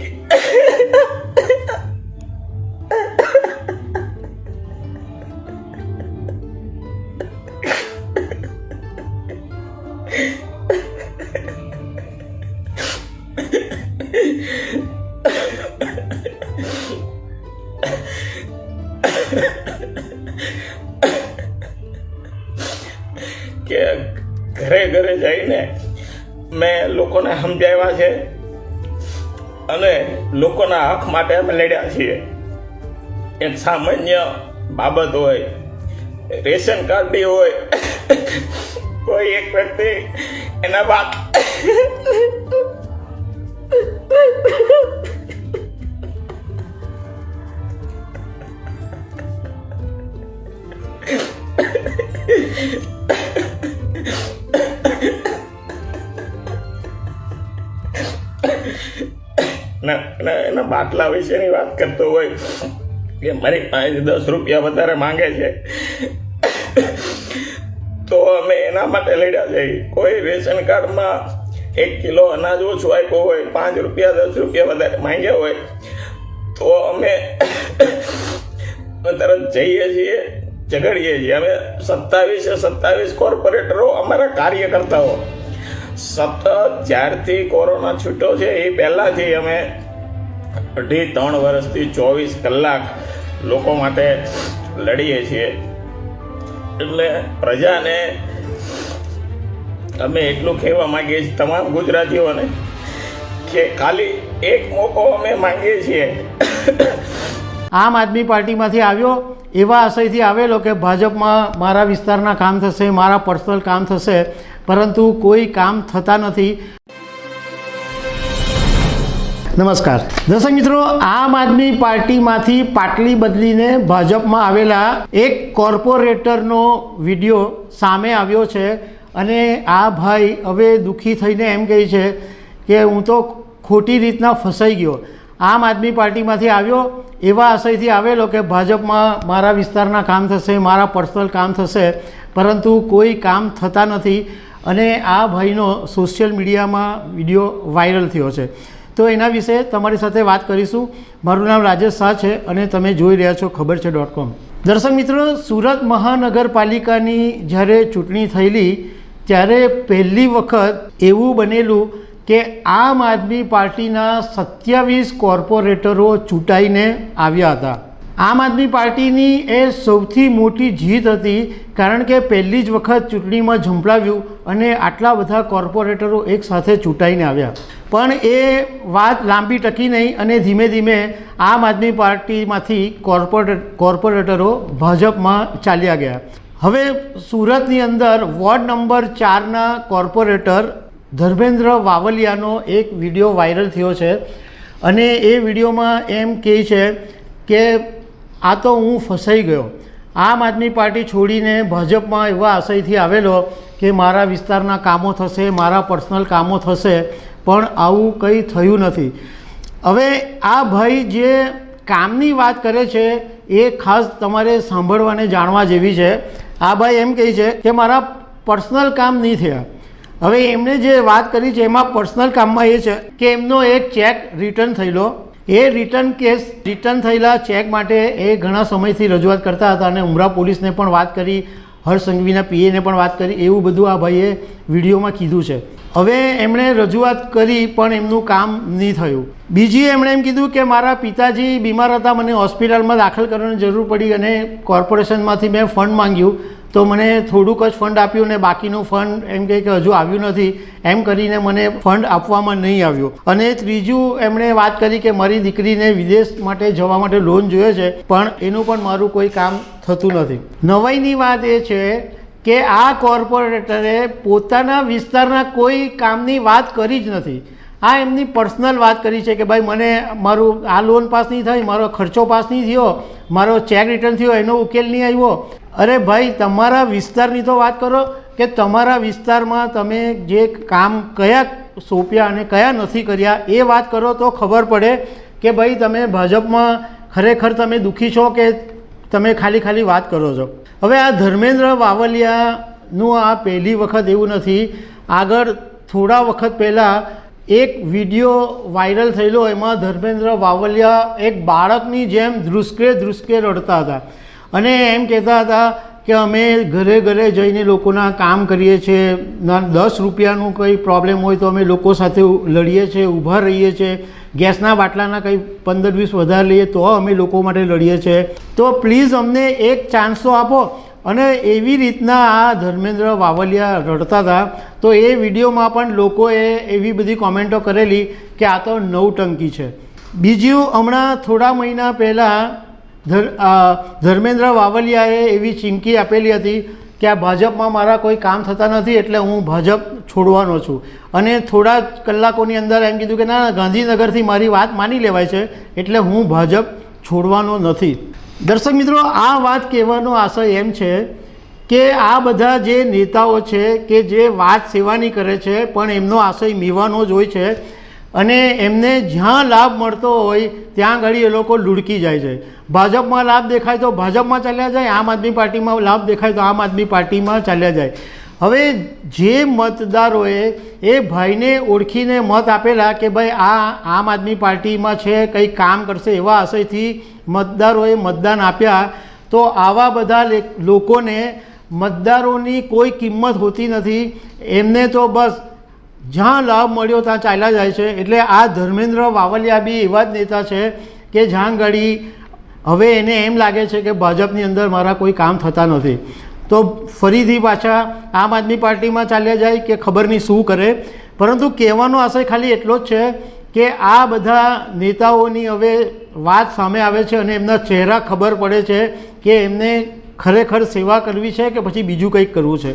કે ઘરે ઘરે જઈને મેં લોકોને સમજાવ્યા છે અને લોકોના હક માટે અમે લડ્યા છીએ એક સામાન્ય બાબત હોય રેશન કાર્ડની હોય કોઈ એક વ્યક્તિ એના બાપ બાટલા વિશેની વાત કરતો હોય, કે મારી પાંચ દસ રૂપિયા વધારે માંગે છે, તો અમે એના માટે લડ્યા જઈએ કોઈ રેશન કાર્ડમાં એક કિલો અનાજ ઓછું આપ્યું હોય, પાંચ રૂપિયા, દસ રૂપિયા વધારે માંગ્યા હોય, તો અમે તરત જઈએ છીએ, ઝઘડીએ છીએ. અમે સત્તાવીસે સત્તાવીસ કોર્પોરેટરો અમારા કાર્યકર્તાઓ. સતત જ્યારથી કોરોના છૂટ્યો છે, એ પહેલાંથી અમે અઢી ત્રણ વર્ષથી ચોવીસ કલાક લોકો માટે લડીએ છીએ. એટલે પ્રજાને અમે એટલું કહેવા માંગીએ છીએ, તમામ ગુજરાતીઓને, કે ખાલી એક મોકો અમે માંગીએ છીએ. આમ આદમી પાર્ટીમાંથી આવ્યો, એવા આશયથી આવેલો કે ભાજપમાં મારા વિસ્તારના કામ થશે, મારા પર્સનલ કામ થશે, પરંતુ કોઈ કામ થતા નથી. નમસ્કાર. દર્શક મિત્રો, આમ આદમી પાર્ટીમાંથી પાટલી બદલીને ભાજપમાં આવેલા એક કોર્પોરેટરનો વીડિયો સામે આવ્યો છે અને આ ભાઈ હવે દુઃખી થઈને એમ કહે છે કે હું તો ખોટી રીતના ફસાઈ ગયો. આમ આદમી પાર્ટીમાંથી આવ્યો, એવા આશયથી આવેલો કે ભાજપમાં મારા વિસ્તારના કામ થશે, મારા પર્સનલ કામ થશે, પરંતુ કોઈ કામ થતા નથી અને આ ભાઈનો સોશિયલ મીડિયામાં વીડિયો વાયરલ થયો છે. તો એના વિશે તમારી સાથે વાત કરીશું. મારું નામ રાજેશ શાહ છે અને તમે જોઈ રહ્યા છો ખબર છે ડોટ કોમ. દર્શક મિત્રો, સુરત મહાનગરપાલિકાની જ્યારે ચૂંટણી થયેલી, ત્યારે પહેલી વખત એવું બનેલું કે આમ આદમી પાર્ટીના સત્યાવીસ કોર્પોરેટરો ચૂંટાઈને આવ્યા હતા. આમ આદમી પાર્ટીની એ સૌથી મોટી જીત હતી, કારણ કે પહેલી જ વખત ચૂંટણીમાં ઝંપલાવ્યું અને આટલા બધા કોર્પોરેટરો એકસાથે ચૂંટાઈને આવ્યા. પણ એ વાત લાંબી ટકી નહીં અને ધીમે ધીમે આમ આદમી પાર્ટીમાંથી કોર્પોરેટ, કોર્પોરેટરો ભાજપમાં ચાલ્યા ગયા. હવે સુરતની અંદર વોર્ડ નંબર ચારના કોર્પોરેટર ધર્મેન્દ્ર વાવલિયાનો એક વીડિયો વાયરલ થયો છે. અને એ વિડીયોમાં એમ કહે છે કે આ તો હું ફસાઈ ગયો. આમ આદમી પાર્ટી છોડીને ભાજપમાં એવા આશયથી આવેલો કે મારા વિસ્તારના કામો થશે, મારા પર્સનલ કામો થશે, પણ આવું કંઈ થયું નથી. હવે આ ભાઈ જે કામની વાત કરે છે, એ ખાસ તમારે સાંભળવાને જાણવા જેવી છે. આ ભાઈ એમ કહે છે કે મારા પર્સનલ કામ નહીં થયા. હવે એમણે જે વાત કરી છે, એમાં પર્સનલ કામમાં એ છે કે એમનો એક ચેક રિટર્ન થયેલો. એ રિટર્ન કેસ રિટર્ન થયેલા ચેક માટે એ ઘણા સમયથી રજૂઆત કરતા હતા અને ઉમરા પોલીસને પણ વાત કરી હર્ષ સંઘવીના પીએને પણ વાત કરી, એવું બધું આ ભાઈએ વિડીયોમાં કીધું છે. હવે એમણે રજૂઆત કરી, પણ એમનું કામ નહીં થયું. બીજી એમણે એમ કીધું કે મારા પિતાજી બીમાર હતા, મને હોસ્પિટલમાં દાખલ કરવાની જરૂર પડી અને કોર્પોરેશનમાંથી મેં ફંડ માંગ્યું. તો મને થોડુંક જ ફંડ આપ્યું ને બાકીનું ફંડ એમ કહે કે હજુ આવ્યું નથી. એમ કરીને મને ફંડ આપવામાં નહીં આવ્યું. અને ત્રીજું, એમણે વાત કરી કે મારી દીકરીને વિદેશ માટે જવા માટે લોન જોઈએ છે, પણ એનું પણ મારું કોઈ કામ થતું નથી. નવાઈની વાત એ છે કે આ કોર્પોરેટરે પોતાના વિસ્તારના કોઈ કામની વાત કરી જ નથી. આ એમની પર્સનલ વાત કરી છે કે ભાઈ, મને મારું આ લોન પાસ નહીં થઈ મારો ખર્ચો પાસ નહીં થયો, મારો ચેક રિટર્ન થયો, એનો ઉકેલ નહીં આવ્યો. અરે ભાઈ, તમારા વિસ્તારની તો વાત કરો કે તમારા વિસ્તારમાં તમે જે કામ કયા સોંપ્યા અને કયા નથી કર્યા, એ વાત કરો તો ખબર પડે કે ભાઈ, તમે ભાજપમાં ખરેખર તમે દુઃખી છો કે તમે ખાલી ખાલી વાત કરો છો. હવે આ ધર્મેન્દ્ર વાવલિયાનું આ પહેલી વખત એવું નથી. આગળ થોડા વખત પહેલાં એક વીડિયો વાયરલ થયેલો, એમાં ધર્મેન્દ્ર વાવલિયા એક બાળકની જેમ ધ્રુસકે ધ્રુસકે રડતા હતા. અને એમ કહેતા હતા કે અમે ઘરે ઘરે જઈને લોકોના કામ કરીએ છીએ. દસ રૂપિયાનું કંઈ પ્રોબ્લેમ હોય તો અમે લોકો સાથે લડીએ છીએ, ઊભા રહીએ છીએ. ગેસના બાટલાના કંઈ પંદર વીસ વધારે લઈએ તો અમે લોકો માટે લડીએ છીએ. તો પ્લીઝ અમને એક ચાન્સ તો આપો. અને એવી રીતના આ ધર્મેન્દ્ર વાવલિયા રડતા હતા. તો એ વિડીયોમાં પણ લોકોએ એવી બધી કોમેન્ટો કરેલી કે આ તો નવ ટંકી છે. બીજું, હમણાં થોડા મહિના પહેલાં ધર્મેન્દ્ર વાવલિયાએ એવી ચીમકી આપેલી હતી કે આ ભાજપમાં મારા કોઈ કામ થતા નથી એટલે હું ભાજપ છોડવાનો છું. અને થોડા કલાકોની અંદર એમ કીધું કે ના ના, ગાંધીનગરથી મારી વાત માની લેવાય છે એટલે હું ભાજપ છોડવાનો નથી. દર્શક મિત્રો આ વાત કહેવાનો આશય એમ છે કે આ બધા જે નેતાઓ છે કે જે વાત સેવાની કરે છે પણ એમનો આશય મીવાનો જ હોય છે. અને એમને જ્યાં લાભ મળતો હોય, ત્યાં આગળ એ લોકો લુડકી જાય છે. ભાજપમાં લાભ દેખાય તો ભાજપમાં ચાલ્યા જાય, આમ આદમી પાર્ટીમાં લાભ દેખાય તો આમ આદમી પાર્ટીમાં ચાલ્યા જાય. હવે જે મતદારોએ એ ભાઈને ઓળખીને મત આપેલા કે ભાઈ આ આમ આદમી પાર્ટીમાં છે, કંઈ કામ કરશે એવા આશયથી મતદારોએ મતદાન આપ્યા, તો આવા બધા લોકોને મતદારોની કોઈ કિંમત હોતી નથી. એમને તો બસ જ્યાં લાભ મળ્યો ત્યાં ચાલ્યા જાય છે. એટલે આ ધર્મેન્દ્ર વાવલિયા બી એવા જ નેતા છે કે જ્યાં ઘડી હવે એને એમ લાગે છે કે ભાજપની અંદર મારા કોઈ કામ થતા નથી. તો ફરીથી પાછા આમ આદમી પાર્ટીમાં ચાલ્યા જાય કે ખબર નહીં શું કરે. પરંતુ કહેવાનો આશય ખાલી એટલો જ છે કે આ બધા નેતાઓની હવે વાત સામે આવે છે અને એમના ચહેરા ખબર પડે છે કે એમને ખરેખર સેવા કરવી છે કે પછી બીજું કંઈક કરવું છે.